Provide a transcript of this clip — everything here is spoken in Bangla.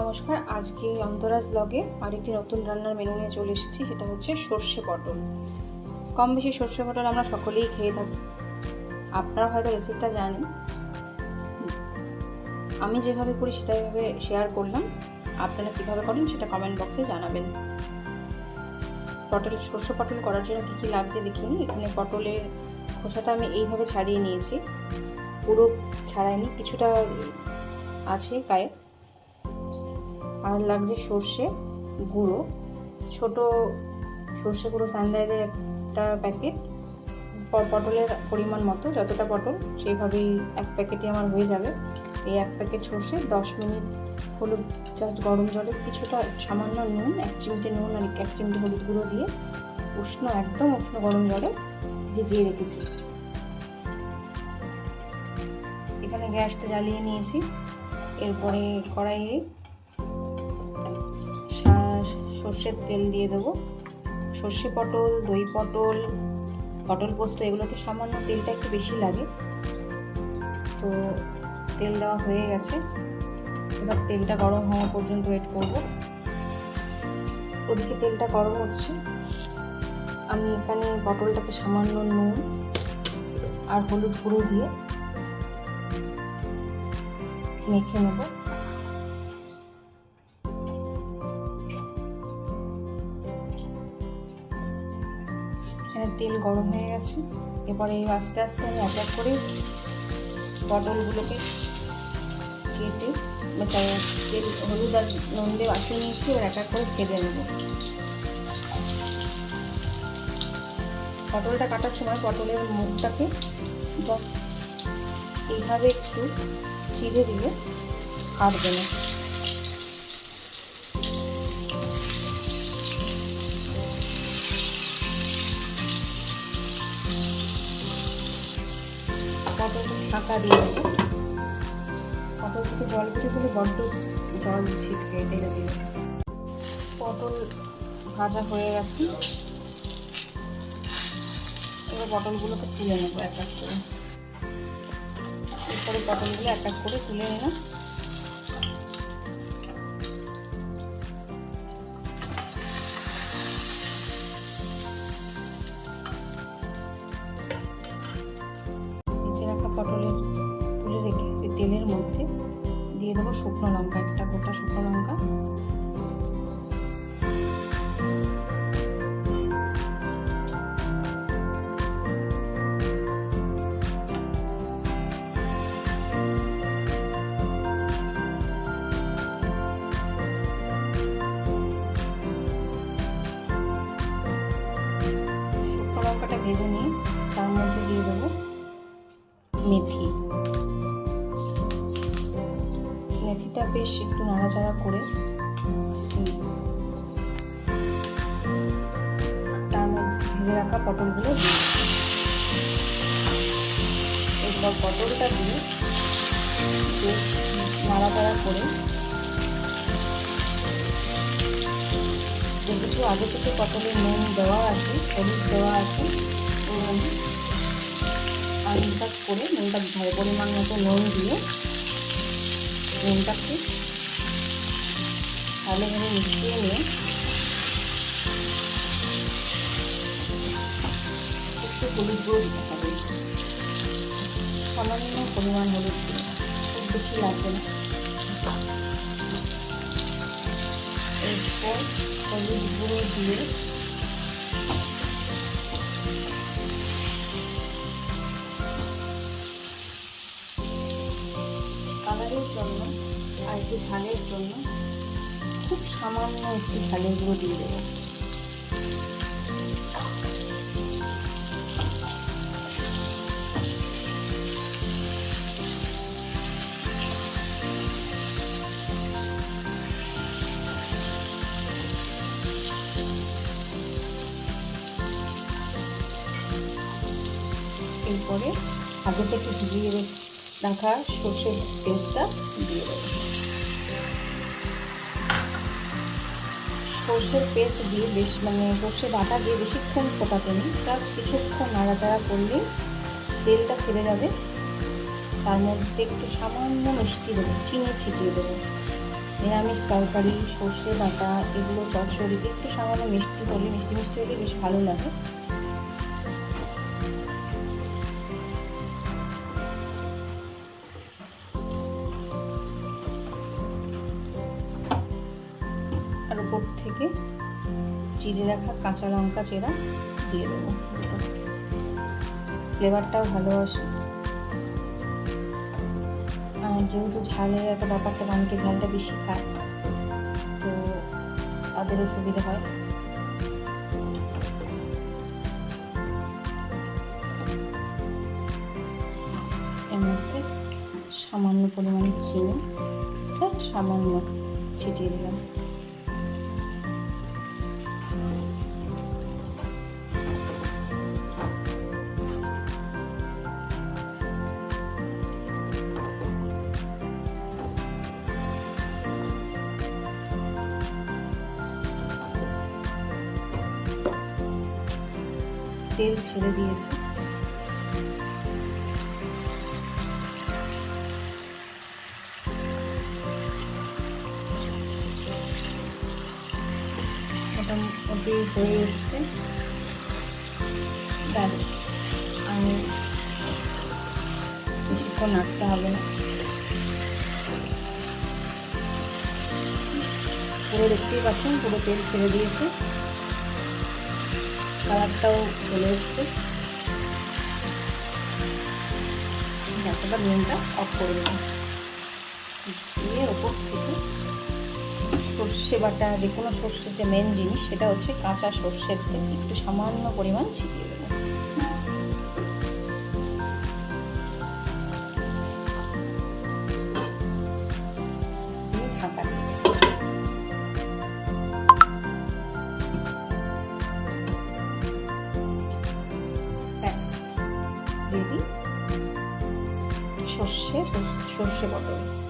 নমস্কার, আজকে অন্তরাজ ব্লগে আরেকটি নতুন রান্নার মেনু নিয়ে চলে এসেছি, সেটা হচ্ছে সর্ষে পটল। কম বেশি সর্ষে পটল আমরা সকলেই খেয়ে থাকি। আপনারা হয়তো রেসিপিটা জানেন। আমি যেভাবে করি সেটা এভাবে শেয়ার করলাম। আপনারা কীভাবে করেন সেটা কমেন্ট বক্সে জানাবেন। পটল সর্ষে পটল করার জন্য কী কী লাগছে দেখিনি। এখানে পটলের খোসাটা আমি এইভাবে ছাড়িয়ে নিয়েছি। পুরো ছাড়াইনি, কিছুটা আছে গায়ে। আর লাগছে সর্ষে গুঁড়ো। ছোট সর্ষে গুঁড়ো সানরাইজের একটা প্যাকেট পটলের পরিমাণ মতো, যতটা পটল সেইভাবেই এক প্যাকেটে আমার হয়ে যাবে। এই এক প্যাকেট সর্ষে, দশ মিনিট হলুদ জাস্ট গরম জলে কিছুটা সামান্য নুন, এক চিমটে নুন আর এক চিমটে হলুদ গুঁড়ো দিয়ে উষ্ণ, একদম উষ্ণ গরম জলে ভিজিয়ে রেখেছি। এখানে গ্যাসটা জ্বালিয়ে নিয়েছি। এরপরে কড়াইয়ে সর্ষের তেল দিয়ে দেবো। সর্ষে পটল, দই পটল পটল পোস্ত, এগুলোতে সামান্য তেলটা একটু বেশি লাগে। তো তেল দেওয়া হয়ে গেছে। এবার তেলটা গরম হওয়া পর্যন্ত ওয়েট করব। ওদিকে তেলটা গরম হচ্ছে। আমি এখানে পটলটাকে সামান্য নুন আর হলুদ গুঁড়ো দিয়ে মেখে নেব। এখানে তেল গরম হয়ে গেছে। এরপরে আস্তে আস্তে আমি এক এক করে পটলগুলোকে কেটে তেল, হলুদ আর নুন দিয়ে বাছিয়ে নিয়েছি, এবার এক এক করে ছেড়ে নেব। পটলটা কাটার সময় পটলের মুখটাকে এইভাবে একটু চিড়ে দিলে কাটবে না। পটলটা ফাঁকা দিয়ে দেবো? পটল থেকে জল বেরিয়ে গেলে বড্ড জল ছিটকে ঢেলে দিয়ে পটল ভাজা হয়ে গেছে। এবার পটলগুলোকে তুলে নেব এক এক করে। এরপরে পটলগুলো এক এক করে তুলে নিলাম ভেজে নিয়ে তার মধ্যে দিয়ে দেবো মেথি। মেথিটা বেশ একটু নাড়াচাড়া করে তার মধ্যে ভেজে রাখা পটলগুলো এরপর পটলটা দিয়ে নাড়াচাড়া করে যেহেতু আগে থেকে পটলের নুন দেওয়া আছে, হলুদ দেওয়া আছে আলুটা করে নুনটা ভালো পরিমাণ মতো নুন দিয়ে নুনটাকে ভালোভাবে মিশিয়ে নিয়ে একটু হলুদ গুঁড়ো দিতে হবে। সামান্য পরিমাণ হলুদ খুব বেশি লাগবে এরপর হলুদ গুঁড়ো দিয়ে আর একটু ঝালের জন্য খুব সামান্য একটু ঝালের গুঁড়ো দিয়ে দেবো। এরপরে আগে থেকে ভিজিয়ে রাখা সর্ষের পেস্টটা দিয়ে দেবো। সর্ষের পেস্ট দিয়ে বেশ মানে সর্ষে বাটা দিয়ে বেশিক্ষণ ফোটাতে নিই। জাস্ট কিছুক্ষণ নাড়াচাড়া করলেই তেলটা ছেড়ে যাবে। তার মধ্যে একটু সামান্য মিষ্টি দেবো, চিনি ছিটিয়ে দেবো। নিরামিষ তরকারি, সর্ষে বাটা, এগুলো চচ্চড়িতে একটু সামান্য মিষ্টি হলে, মিষ্টি মিষ্টি হলে বেশ ভালো লাগে। আর উপর থেকে চিড়ে রাখা কাঁচা লঙ্কা চেরা দিয়ে দেবো। ফ্লেভারটাও ভালো আসে। আর যেহেতু ঝালের একটা ব্যাপারটা অনেকে ঝালটা বেশি খায়, তো তাদেরও সুবিধা হয়। এর মধ্যে সামান্য পরিমাণে চিনি জাস্ট সামান্য ছিটিয়ে দিলাম। তেল ছেড়ে দিয়েছে। মোটামুটি হয়ে এসছে। ব্যাস, আমি বেশিক্ষণ নাড়তে হবে না। পুরো দেখতেই পাচ্ছেন, পুরো তেল ছেড়ে দিয়েছে। কালারটাও চলে এসছে। গ্যাস এবার নুনটা অফ করে দেবো। দিয়ে ওপর থেকে সর্ষে বাটা, যে কোনো সর্ষের যে মেন জিনিস, সেটা হচ্ছে কাঁচা সর্ষের তেল। একটু সামান্য পরিমাণ ছিটিয়ে ব্যাস রেডি সর্ষে সর্ষে পটল